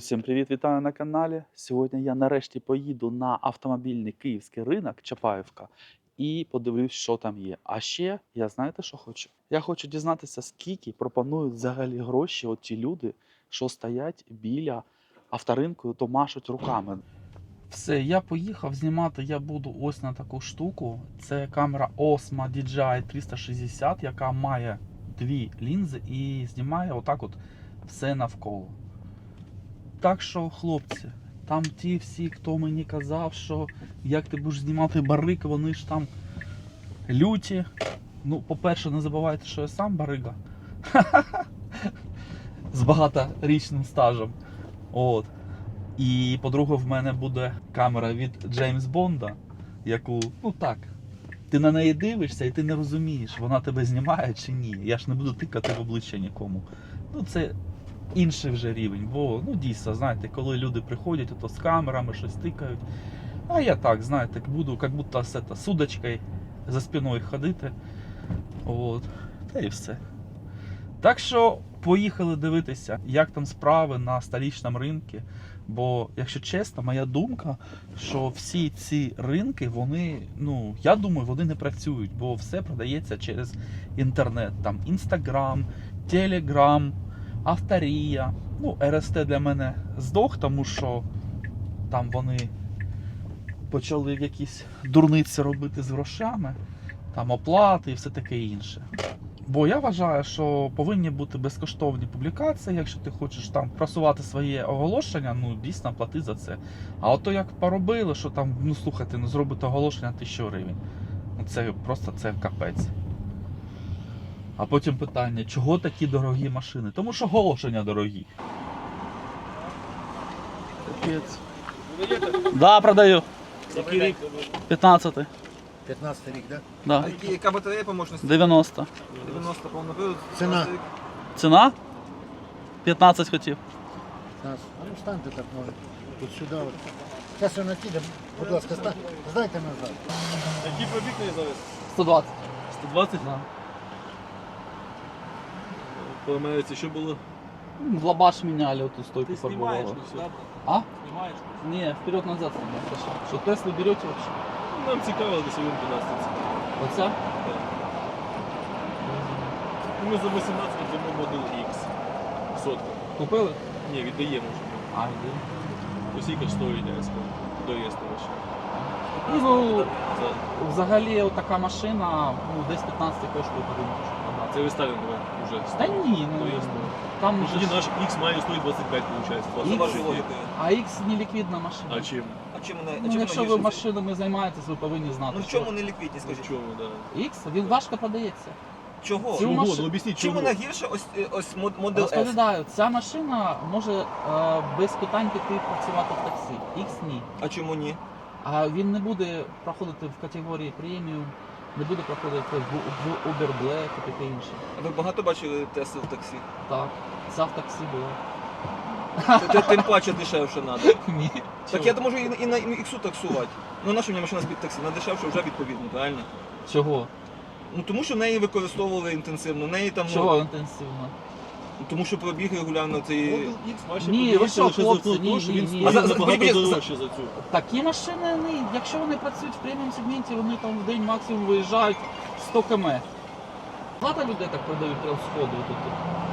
Усім привіт, вітаю на каналі. Сьогодні я нарешті поїду на автомобільний київський ринок Чапаївка і подивлюсь, що там є. А ще я знаєте, що хочу? Я хочу дізнатися, скільки пропонують взагалі гроші от люди, що стоять біля авторинку, то машуть руками. Все, я поїхав знімати. Я буду ось на таку штуку. Це камера Osmo DJI 360, яка має дві лінзи і знімає отак от все навколо. Так що, хлопці, там ті всі, хто мені казав, що як ти будеш знімати барик, вони ж там люті. Ну, по-перше, не забувайте, що я сам барига. З багаторічним стажем. От. І по-друге, в мене буде камера від Джеймс Бонда, яку, ну так, ти на неї дивишся і ти не розумієш, вона тебе знімає чи ні. Я ж не буду тикати в обличчя нікому. Ну, це інший вже рівень. Бо ну дійсно, знаєте, коли люди приходять, то з камерами щось тикають. А я так, знаєте, буду як будто з з за спиною ходити. От. Та і все. Так що поїхали дивитися, як там справи на столичному ринку. Бо, якщо чесно, моя думка, що всі ці ринки, вони, ну, я думаю, вони не працюють, бо все продається через інтернет. Там Інстаграм, Телеграм, Авторія. Ну, РСТ для мене здох, тому що там вони почали якісь дурниці робити з грошами, там оплати і все таке інше. Бо я вважаю, що повинні бути безкоштовні публікації. Якщо ти хочеш там просувати своє оголошення, ну дійсно плати за це. А от то як поробили, що там, ну слухайте, ну зробити оголошення тисячу гривень. Ну це просто це капець. А потім питання, чого такі дорогі машини? Тому що оголошення дорогі. Капець. Да, продаю. Який рік? 15. 15 рік, да? Да. А які- яка батарея по мощності? 90. 90 повний привод. Ціна? 15. Ціна? 15 хотів. 15. Ну, станьте так, може. Тут сюди. От. Зараз я накида, будь ласка, ста- здайте назад. Який пробіг не зараз? 120. 120? Да. По Америці що було? В лабаш міняли оту стойку фарбували. А? Знімаєш? Не, вперед назад надо. Что, что Теслу берете вообще? Ну, Нам цікаво, десь він 12. Оця? Ми за 18 віддаємо Model X. Сотка. Купили? Ні, віддаємо вже. А, йде. Усіка стоїть, я скажу. До ще. Ну, За- взагалі така машина, ну, десь 15 коштує що продати. Це ви ставили вже. Та ні, ну, Доїздили. там Ну, же тоді ж- наш X має стоїть 25, виходить. Логікою. А X не ліквідна машина. А чим? А чим вона, а Ну, чим якщо вона ви гірше? машинами займаєтесь, ви повинні знати. Ну в чому не ліквідність, В скажіть? чому, да. X, він важко продається. Чого? Цю Чого? машину- Ну об'ясніть, Чим чому. вона гірша ось, е, ось мод- Model S? Розповідаю, ця машина може е, без питань піти працювати в таксі. X ні. А чому ні? А він не буде проходити в категорії преміум, не буде проходити в, в Uber Black і таке інше. А ви багато бачили Тесли в таксі? Так, це в таксі було. Т- т- Тим паче дешевше треба. Ні. Так я то можу і, і на іксу таксувати. Ну наша мені машина з-під таксі? На дешевше вже відповідно, правильно? Чого? Ну тому що неї використовували інтенсивно, неї там ну, Чого інтенсивно? Тому що пробіг регулярно цей. Model X ваші Ні, ви подивіться що, лише за хлопці, те, ні, що ні, він ні. стоїть А за- за- набагато подивіться, за- дорожче за цю. Такі машини, не, якщо вони працюють в преміум сегменті, вони там в день максимум виїжджають 100 км. Багато людей так продають прям сходу тут.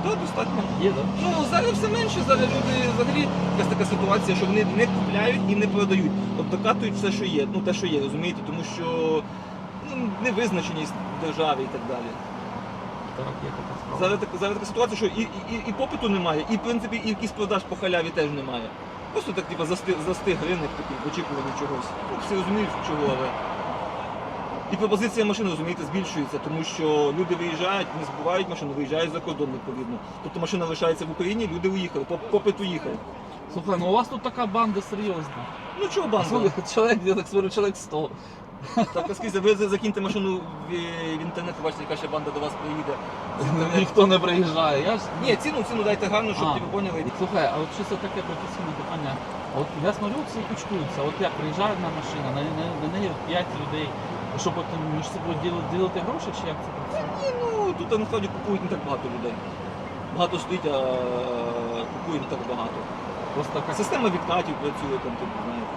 Так, достатньо. Є, так? Ну зараз все менше, зараз люди взагалі якась така ситуація, що вони не купляють і не продають. От докатують все, що є, ну те, що є, розумієте, тому що ну, невизначеність держави і так далі. Так, є така. Зараз, так- зараз така ситуація, що і, і, і, і попиту немає, і в принципі і якийсь продаж по халяві теж немає. Просто так, типу, застиг, застиг ринок такий, в очікуванні чогось. Ну, всі розуміють, чого, але. І пропозиція машин, розумієте, збільшується, тому що люди виїжджають, не збувають машину, виїжджають за кордон відповідно. Тобто машина лишається в Україні, люди уїхали, поп- попит уїхав. Слухай, ну у вас тут така банда серйозна. Ну чого банда? Слухай, чоловік, я так смотрю, чоловік 100. Так, скажіть, ви за- закиньте машину в, в інтернет, побачите, яка ще банда до вас приїде. з інтернету. Ніхто не приїжджає. Я ж... Ні, ціну, ціну дайте гарну, щоб А. ти поняли. Слухай, а от чисто таке професійне питання. От я смотрю, всі кучкуються. От як приїжджає одна машина, на, на, на неї 5 людей. Що потім між собою діли- ділити гроші, чи як це працює? Ні, ну тут насправді купують не так багато людей. Багато стоїть, а купують не так багато. Просто як... Система відкатів працює там, типу, знаєте.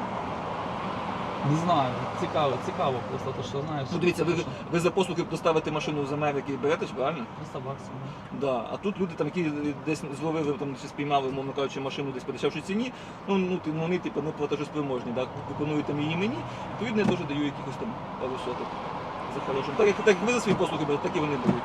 Не знаю, цікаво, цікаво просто, то, що знаєш. Ну дивіться, ви, ви за послуги поставити машину з Америки берете ж, правильно? 300 баксів. ну. Да. А тут люди, там, які десь зловили, там, чи спіймали, умовно кажучи, машину десь по дешевшій ціні, ну, ну ти- ну, вони типу, не платежоспроможні, так? Пропонують там її мені, відповідно, я теж даю якихось там пару соток за хорошим. Так як, так як ви за свої послуги берете, так і вони беруть.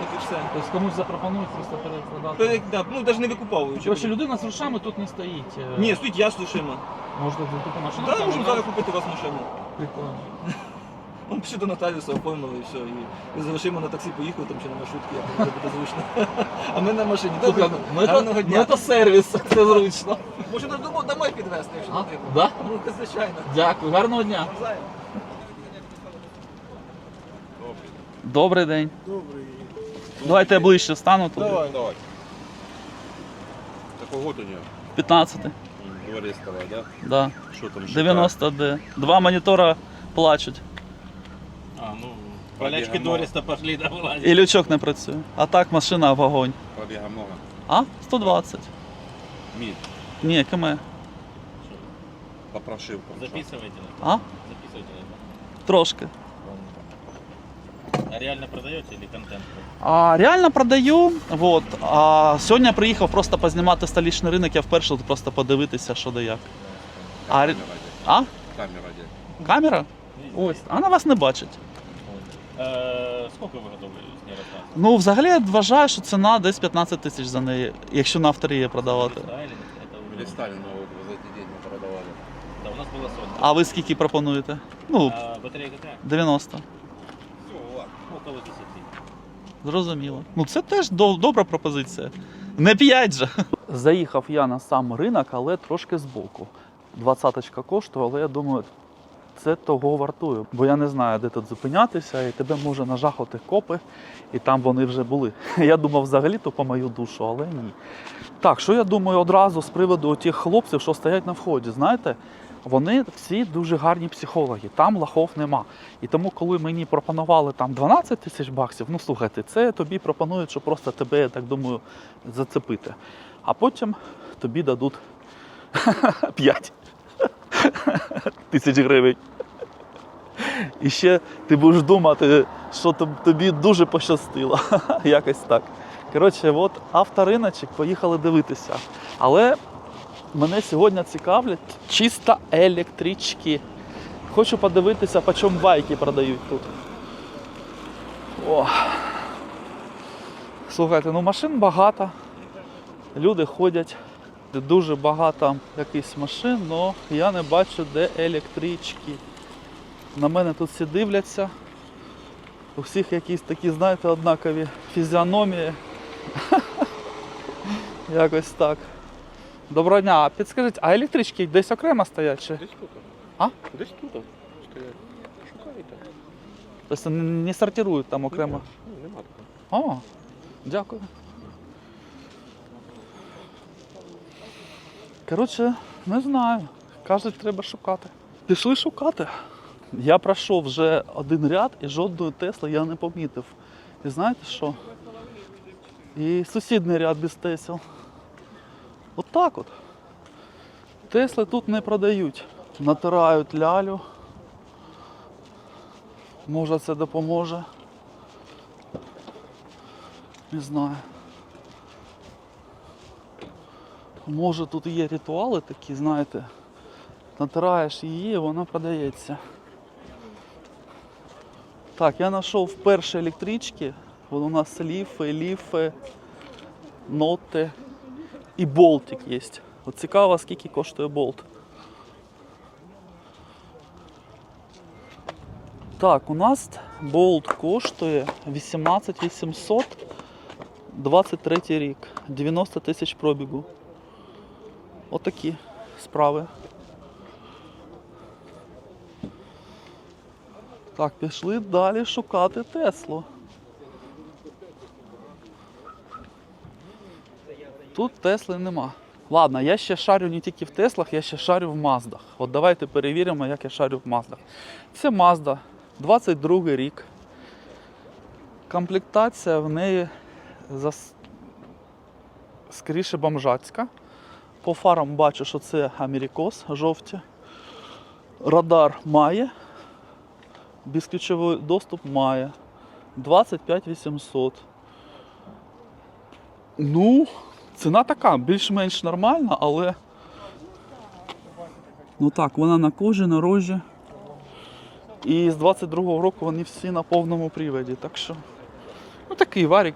Так і все. Тобто комусь запропонують просто перепродати. Пере- да, ну, навіть не викуповуючи. Коротше, людина з грошами тут не стоїть. е, Ні, стоїть я з грошима. Можна купити машину. Так, там можемо зараз купити у вас машину. Прикольно. Он пішли до нотаріуса, оформили і все. І, і з грошима на таксі поїхав там чи на маршрутці, як вам буде зручно. А ми на машині. Слухай, Добре, ну це, ну дня. це сервіс, це зручно. Може нас домо- домой підвезти, якщо А? потрібно. Да? Ну, звичайно. Дякую, гарного дня. Навзаєм. Добрий день. Добрий. Давайте я ближче стану тут. Давай, давай. Какой год у нее? 15. Дворецкого, да? Да. Что там? 90 д Два монітора плачуть. А, ну, полячки много. Дориста пошли да вылазить. І лючок не працює. А так машина вогонь. Пробега много. А? 120. Мид. Ні, КМ. По прошивкам. Записывайте. А? Записывайте. Трошки. А реально продаете или контент? А, реально продаю. Вот. А сьогодні приїхав просто познімати столичний ринок, я вперше тут просто подивитися, що да як. А, Камера ре- де? а? Камера де? Камера? Ось. Вона вас не бачить. Э, сколько вы готовы с ней расстаться? Ну, взагалі я вважаю, що ціна десь 15 тисяч за неї, якщо на авторі її продавати. Да, или это Или уже- Сталина вот за эти деньги продавали. Да, у нас было сотня. А ви скільки пропонуєте? Ну, А батарея какая? 90. Около 10. Зрозуміло. Ну це теж до- добра пропозиція. Не п'ять же. Заїхав я на сам ринок, але трошки збоку. Двадцяточка коштує, але я думаю, це того вартує. Бо я не знаю, де тут зупинятися, і тебе може нажахати копи, і там вони вже були. Я думав взагалі-то по мою душу, але ні. Так, що я думаю одразу з приводу тих хлопців, що стоять на вході, знаєте, вони всі дуже гарні психологи, там лахов нема. І тому, коли мені пропонували там 12 тисяч баксів, ну слухайте, це тобі пропонують, що просто тебе, я так думаю, зацепити. А потім тобі дадуть 5 тисяч гривень. І ще ти будеш думати, що тобі дуже пощастило. Якось так. Коротше, от авториночок, поїхали дивитися. Але мене сьогодні цікавлять чисто електрички. Хочу подивитися, по чому байки продають тут. О. Слухайте, ну машин багато. Люди ходять. Дуже багато якихось машин, але я не бачу, де електрички. На мене тут всі дивляться. У всіх якісь такі, знаєте, однакові фізіономії. Якось так. Доброго дня, а підскажіть, а електрички десь окремо стоять? Чи? Десь тут. А? Десь тут стоять. Шукайте. Тобто не сортирують там окремо. Ну, нема такого. О, дякую. Коротше, не знаю. Кажуть, треба шукати. Пішли шукати. Я пройшов вже один ряд і жодної Тесли я не помітив. І знаєте що? І сусідній ряд без Тесел. От так от. Тесли тут не продають. Натирають лялю. Може це допоможе. Не знаю. Може тут є ритуали такі, знаєте. Натираєш її, вона продається. Так, я знайшов перші електрички. Вон у нас ліфи, ліфи, ноти і болтик є. От цікаво, скільки коштує болт. Так, у нас болт коштує 18 800 23 рік, 90 тисяч пробігу. Отакі справи. Так, пішли далі шукати Теслу. Тут Тесли нема. Ладно, я ще шарю не тільки в Теслах, я ще шарю в Маздах. От давайте перевіримо, як я шарю в Маздах. Це Mazda, 22 рік. Комплектація в неї зас... скоріше бомжацька. По фарам бачу, що це Америкос жовті. Радар має. Безключовий доступ має. 25 800. Ну, ціна така, більш-менш нормальна, але. Ну так, вона на кожі, на рожі. І з 22-го року вони всі на повному приводі. Так що. Ну такий варік.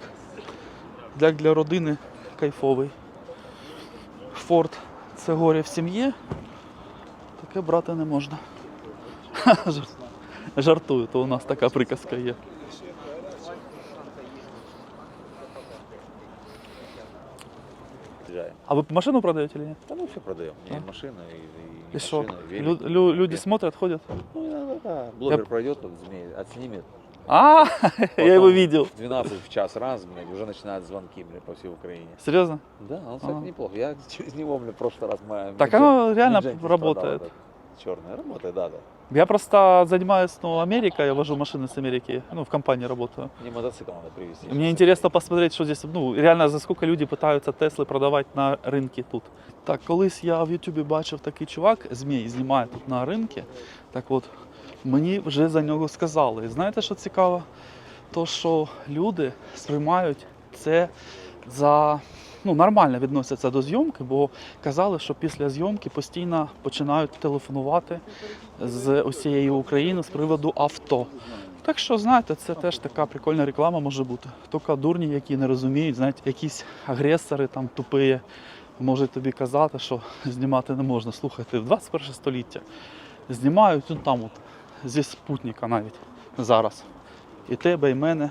Для, для родини кайфовий. Форд це горе в сім'ї. Таке брати не можна. Жартую, то у нас така приказка є. А вы машину продаете или нет? Да мы все продаем. И А? машина, и, и, и машина, и велик. Лю- лю- люди смотрят, ходят? Ну, иногда, да. Блогер Я- пройдет, он змей, отснимет. А, я его Потом видел. В 12 в час раз, блядь, уже начинают звонки, блядь, по всей Украине. Серьезно? Да, он, кстати, Ага. неплохо. Я через него, блядь, в прошлый раз моя... Так оно реально работает. Черная работает, да, да. Я просто занимаюсь, ну, Америкой, я вожу машины с Америки, ну, в компании работаю. Мне мотоцикл надо привезти. Мне интересно посмотреть, що здесь, ну, реально, за сколько люди пытаются Тесли продавати на ринку тут. Так, колись я в Ютубі бачив такий чувак, змій, знімає тут на ринку. Так от, мені вже за нього сказали. І знаєте, що цікаво? То, що люди сприймають це за. Ну, нормально відносяться до зйомки, бо казали, що після зйомки постійно починають телефонувати з усієї України з приводу авто. Так що, знаєте, це теж така прикольна реклама може бути. Тільки дурні, які не розуміють, знаєте, якісь агресори там тупі можуть тобі казати, що знімати не можна. Слухайте, в 21 століття знімають ну, там от, зі спутника навіть зараз. І тебе, і мене.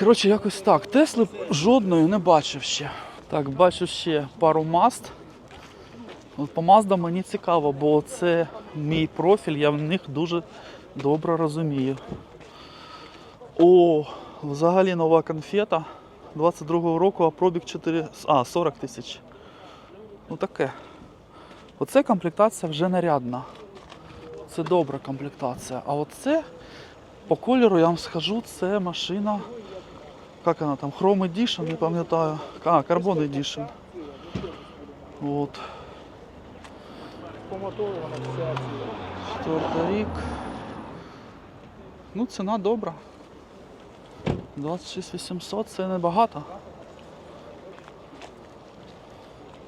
Коротше, якось так. Тесли жодної не бачив ще. Так, бачу ще пару маст. От по Маздам мені цікаво, бо це мій профіль, я в них дуже добре розумію. О, взагалі нова конфета 22-го року, а пробіг 4, а, 40 тисяч. Ну таке. Оце комплектація вже нарядна. Це добра комплектація. А оце по кольору я вам скажу, це машина. Як вона там? Chrome Edition, не пам'ятаю. А, Carbon Edition. От. Четвертий рік. Ну, ціна добра. 26 800 це небагато.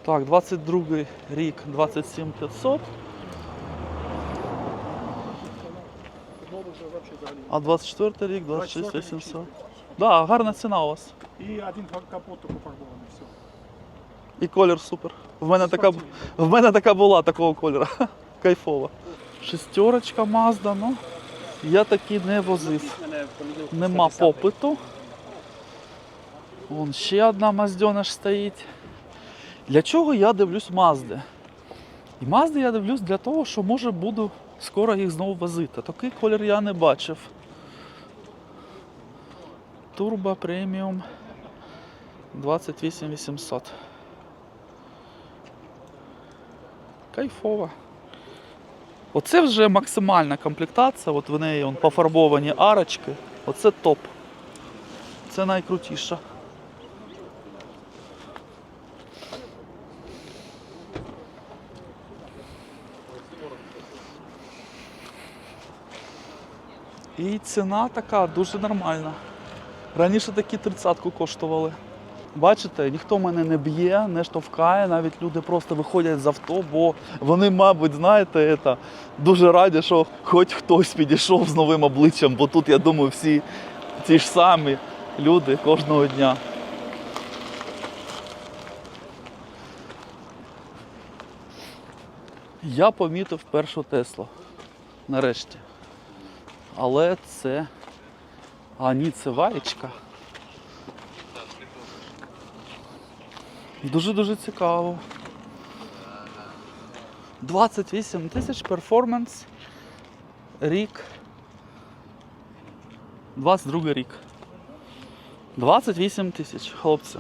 Так, 22 рік 27 А 24 рік 26 800. Так, да, гарна ціна у вас. І один капот тільки фарбований, все. І колір супер. В мене така, в мене така була такого кольору. Кайфова. Шестерочка Mazda, ну я такі не возив. Нема попиту. Вон ще одна Маздьона ж стоїть. Для чого я дивлюсь Мазди? І Мазди я дивлюсь для того, що може буду скоро їх знову возити. Такий колір я не бачив. Турбо преміум 28800. Кайфово. Оце вже максимальна комплектація. От в неї он, пофарбовані арочки. Оце топ. Це найкрутіше. І ціна така дуже нормальна. Раніше такі тридцятку коштували. Бачите, ніхто мене не б'є, не штовхає, навіть люди просто виходять з авто, бо вони, мабуть, знаєте, это, дуже раді, що хоч хтось підійшов з новим обличчям, бо тут, я думаю, всі ті ж самі люди кожного дня. Я помітив першу Теслу. Нарешті. Але це. А ні, це ваєчка. Дуже-дуже цікаво. 28 тисяч перформанс. Рік. 22 рік. 28 тисяч, хлопці.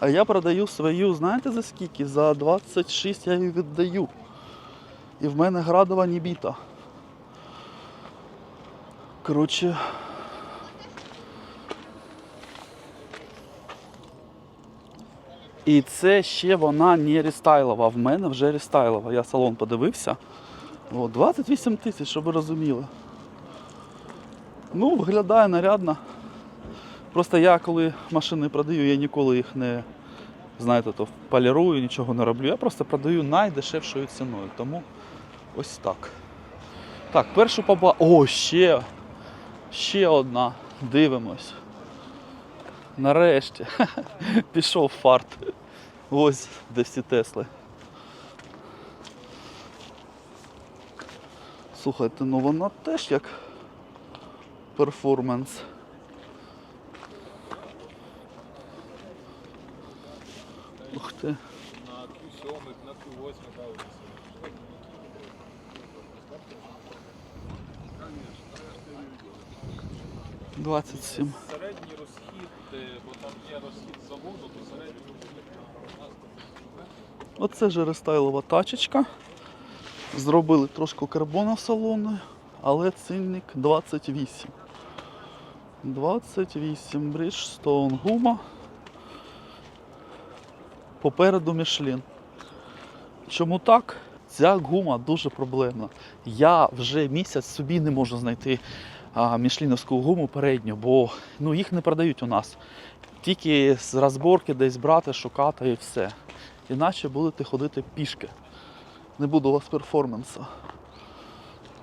А я продаю свою, знаєте за скільки? За 26 я її віддаю. І в мене градова нібіта. Коротше. І це ще вона не рестайлова. В мене вже рестайлова. Я салон подивився. О, 28 тисяч, щоб ви розуміли. Ну, виглядає нарядно. Просто я коли машини продаю, я ніколи їх не знаєте, то полірую, нічого не роблю. Я просто продаю найдешевшою ціною. Тому ось так. Так, першу поба. О, ще! Ще одна. Дивимось. Нарешті. Пішов фарт. Ось де всі Тесли. Слухайте, ну вона теж як перформанс. Ух ти. На Q7, на Q8, 27. Середній розхід, е, бо там є розхід заводу, то середній розхід. Оце же рестайлова тачечка. Зробили трошки карбона салону, але цінник 28. 28 Bridgestone гума. Попереду Мішлін. Чому так? Ця гума дуже проблемна. Я вже місяць собі не можу знайти мішліновську гуму передню, бо ну, їх не продають у нас. Тільки з розборки десь брати, шукати і все. Іначе будете ходити пішки. Не буде у вас перформансу.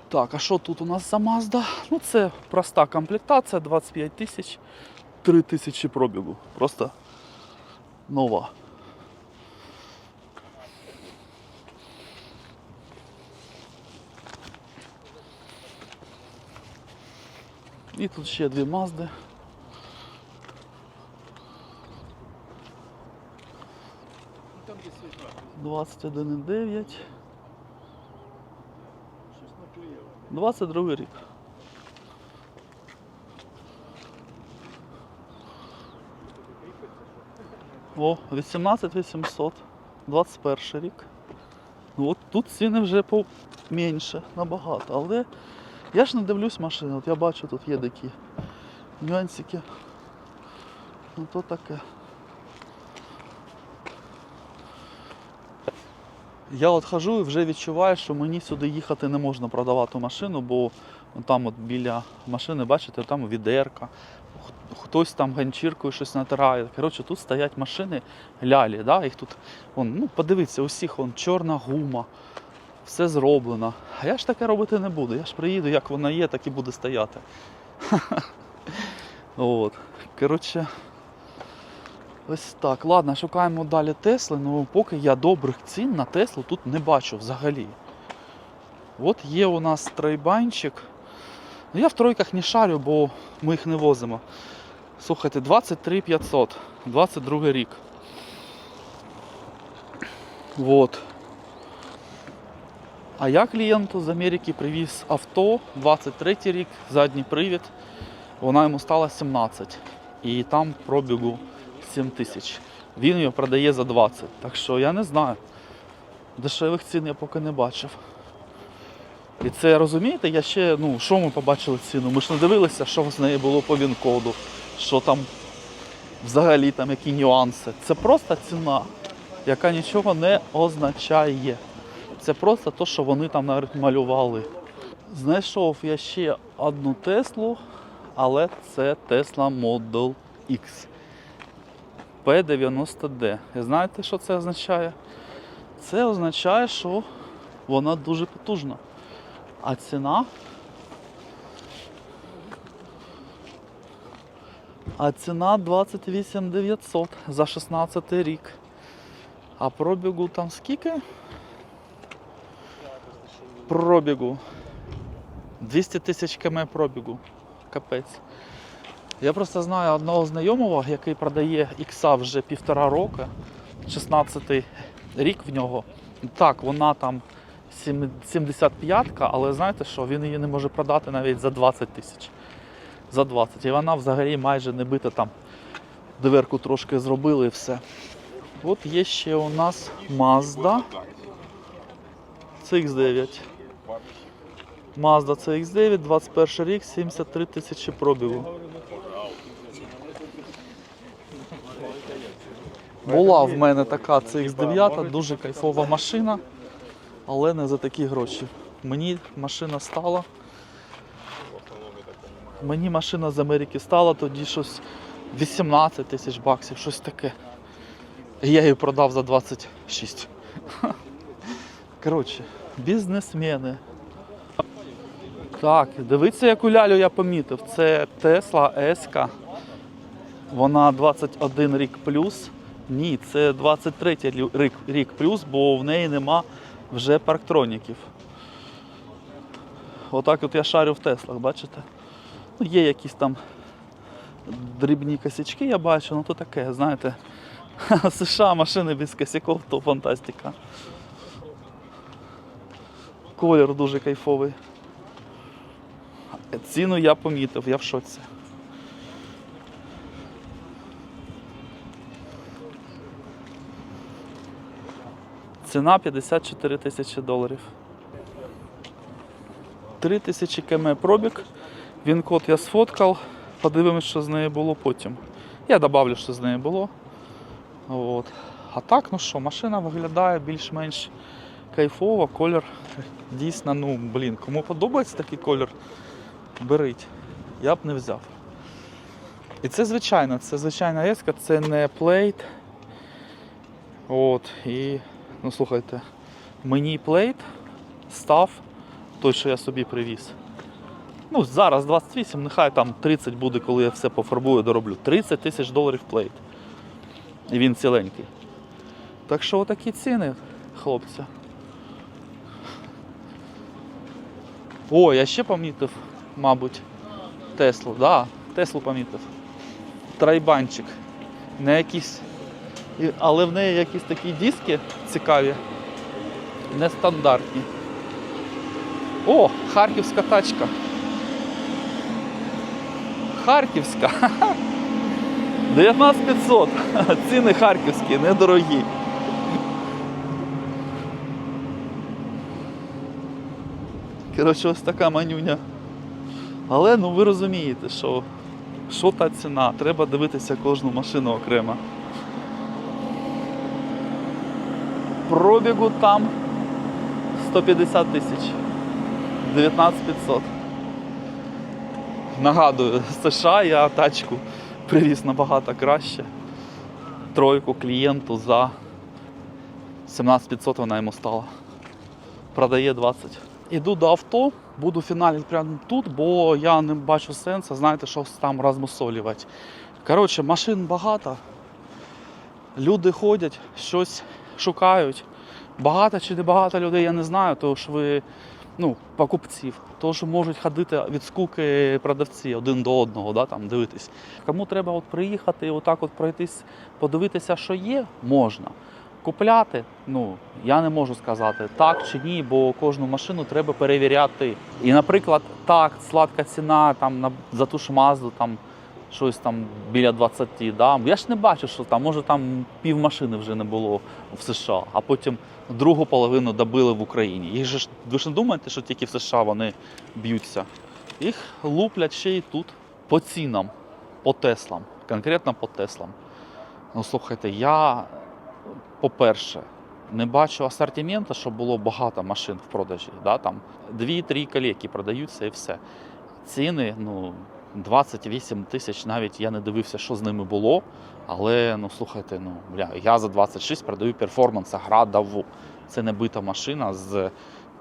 Так, а що тут у нас за Mazda? Ну це проста комплектація, 25 тисяч, 3 тисячі пробігу. Просто нова. І тут ще дві Мазди. Двадцять один дев'ять. 22 рік. О, 18 800. 21 рік. Ну от тут ціни вже поменше, набагато. Але я ж не дивлюсь машини. От я бачу, тут є такі нюансики. Ну то таке. Я от хожу і вже відчуваю, що мені сюди їхати не можна продавати машину, бо там от біля машини, бачите, там відерка, хтось там ганчіркою щось натирає. Коротше, тут стоять машини лялі, да? їх тут, вон, ну, подивіться, усіх вон, чорна гума, все зроблено. А я ж таке робити не буду. Я ж приїду, як вона є, так і буде стояти. От. Коротше, Ось так. Ладно, шукаємо далі Тесли, ну поки я добрих цін на Теслу тут не бачу взагалі. От є у нас тройбанчик. Ну я в тройках не шарю, бо ми їх не возимо. Слухайте, 23 500, 22 рік. Вот. А я клієнту з Америки привіз авто, 23 рік, задній привід. Вона йому стала 17. І там пробігу 7 тисяч. Він його продає за 20. Так що я не знаю. Дешевих цін я поки не бачив. І це розумієте, я ще, ну, що ми побачили ціну? Ми ж не дивилися, що з неї було по він-коду, що там взагалі там які нюанси. Це просто ціна, яка нічого не означає. Це просто те, що вони там малювали. Знайшов я ще одну Теслу, але це Tesla Model X. P90D. І знаєте, що це означає? Це означає, що вона дуже потужна. А ціна. А ціна 28 900 за 16 рік. А пробігу там скільки? Пробігу. 200 тисяч км пробігу. Капець. Я просто знаю одного знайомого, який продає ікса вже півтора року, 16 рік в нього. Так, вона там 75-ка, але знаєте що, він її не може продати навіть за 20 тисяч. За 20. І вона взагалі майже не бита там. Дверку трошки зробили і все. От є ще у нас Mazda CX9. Mazda CX9, 21 рік, 73 тисячі пробігу. Була в мене така CX9, дуже кайфова машина, але не за такі гроші. Мені машина стала. Мені машина з Америки стала тоді щось 18 тисяч баксів, щось таке. І я її продав за 26. Коротше, бізнесмени. Так, дивіться, яку лялю я помітив. Це Tesla S. Вона 21 рік плюс. Ні, це 23 рік, рік плюс, бо в неї нема вже парктроніків. Отак от я шарю в Теслах, бачите? Ну, є якісь там дрібні косячки, я бачу, ну то таке, знаєте. США машини без косяків, то фантастика. Колір дуже кайфовий. Ціну я помітив, я в шоці. Ціна 54 тисячі доларів. 3 тисячі км пробіг. Він код я сфоткав. Подивимось, що з нею було потім. Я добавлю, що з нею було. От. А так, ну що, машина виглядає більш-менш кайфово, колір дійсно, ну блін, кому подобається такий колір, беріть. Я б не взяв. І це звичайно, це звичайна еска, це не плейт. От, і, ну слухайте, мені плейт став той, що я собі привіз. Ну, зараз 28, нехай там 30 буде, коли я все пофарбую, дороблю. 30 тисяч доларів плейт. І він ціленький. Так що отакі ціни, хлопці. О, я ще помітив, мабуть, Теслу. Да, Теслу помітив. Трайбанчик. Не якісь. Але в неї якісь такі диски цікаві. Нестандартні. О, харківська тачка. Харківська. 19500. Ціни харківські, недорогі. Коротше, ось така манюня. Але ну ви розумієте, що, що та ціна. Треба дивитися кожну машину окремо. Пробігу там 150 тисяч. 19500. Нагадую, з США я тачку привіз набагато краще. Тройку клієнту за 17500 вона йому стала. Продає 20. Іду до авто, буду фіналити прямо тут, бо я не бачу сенсу, знаєте, щось там розмусолювати. Коротше, машин багато. Люди ходять, щось шукають. Багато чи не багато людей, я не знаю, тому що ви ну, покупців. Тому що можуть ходити від скуки продавці один до одного, да, там, дивитись. Кому треба от приїхати отак от пройтись, подивитися, що є, можна. Купляти, ну, я не можу сказати так чи ні, бо кожну машину треба перевіряти. І, наприклад, так, сладка ціна там, на, за ту ж мазду, там, щось там біля 20, да. я ж не бачу, що там, може там пів машини вже не було в США, а потім другу половину добили в Україні. Їх же ж, ви ж не думаєте, що тільки в США вони б'ються. Їх луплять ще й тут по цінам, по Теслам, конкретно по Теслам. Ну, слухайте, я, по-перше, не бачу асортименту, щоб було багато машин в продажі. Да? Там 2-3 колеки продаються і все. Ціни, ну, 28 тисяч, навіть я не дивився, що з ними було. Але ну слухайте, ну бля, я за 26 продаю перформанс Градаву. Це не бита машина з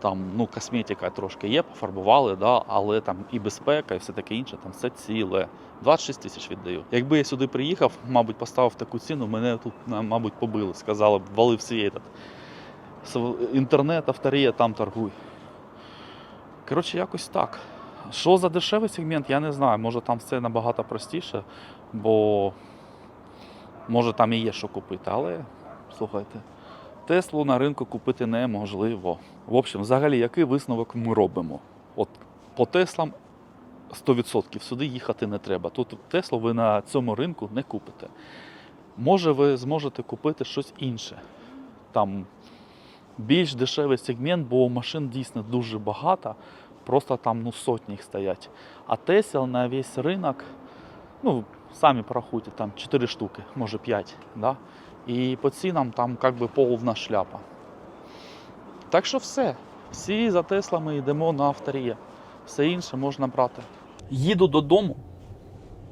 там, ну, косметика трошки є, пофарбували, да, але там і безпека, і все таке інше, там все ціле. 26 тисяч віддаю. Якби я сюди приїхав, мабуть, поставив таку ціну, мене тут, мабуть, побили. Сказали, б, вали всі інтернет, авторія, там торгуй. Коротше, якось так. Що за дешевий сегмент, я не знаю. Може там все набагато простіше, бо може там і є що купити, але слухайте, Теслу на ринку купити неможливо. В общем, взагалі, який висновок ми робимо? От по Теслам 100% сюди їхати не треба. Тут Теслу ви на цьому ринку не купите. Може, ви зможете купити щось інше. Там більш дешевий сегмент, бо машин дійсно дуже багато, просто там ну, сотні їх стоять. А Тесел на весь ринок, ну, самі порахуйте, там 4 штуки, може 5. Да? І по цінам там як би повна шляпа. Так що все. Всі за Теслами йдемо на авторія. Все інше можна брати. Їду додому,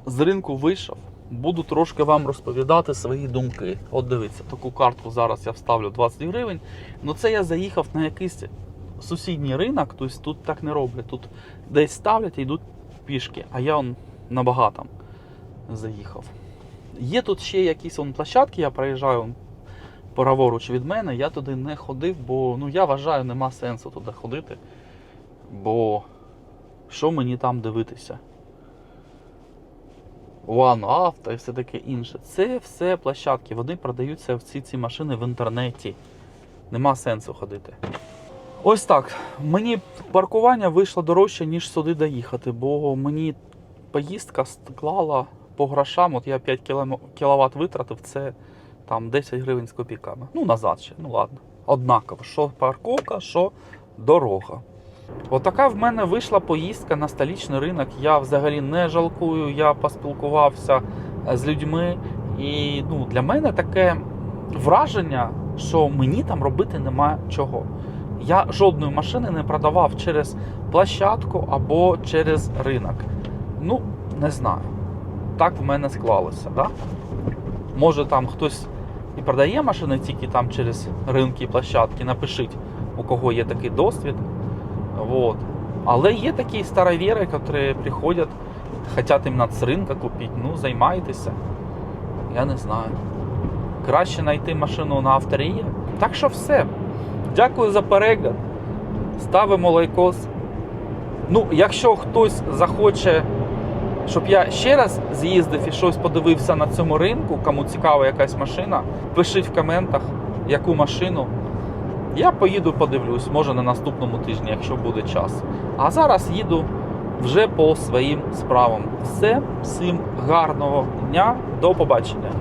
з ринку вийшов. Буду трошки вам розповідати свої думки. От дивіться, таку картку зараз я вставлю 20 гривень. Ну це я заїхав на якийсь сусідній ринок, тобто тут так не роблять. Тут десь ставлять і йдуть пішки, а я он на багатом заїхав. Є тут ще якісь он площадки, я проїжджаю праворуч від мене, я туди не ходив, бо ну, я вважаю, нема сенсу туди ходити. Бо що мені там дивитися? One Auto і все таке інше. Це все площадки. Вони продаються всі ці машини в інтернеті. Нема сенсу ходити. Ось так. Мені паркування вийшло дорожче, ніж сюди доїхати, бо мені поїздка склала по грошам. От я 5 кВт витратив, це там 10 гривень з копійками. Ну, назад ще, ну ладно. Однаково, що парковка, що дорога. Отака в мене вийшла поїздка на столічний ринок. Я взагалі не жалкую, я поспілкувався е, з людьми. І ну, для мене таке враження, що мені там робити нема чого. Я жодної машини не продавав через площадку або через ринок. Ну, не знаю. Так в мене склалося. Да? Може там хтось і продає машини тільки там через ринки і площадки. Напишіть, у кого є такий досвід. Вот. Але є такі старовіри, які приходять, хочуть іменно з ринка купити. Ну, займайтеся. Я не знаю. Краще знайти машину на авторії. Так що все. Дякую за перегляд. Ставимо лайкос. Ну, якщо хтось захоче, щоб я ще раз з'їздив і щось подивився на цьому ринку, кому цікава якась машина, пишіть в коментах, яку машину. Я поїду подивлюсь, може на наступному тижні, якщо буде час. А зараз їду вже по своїм справам. Все, всім гарного дня, до побачення.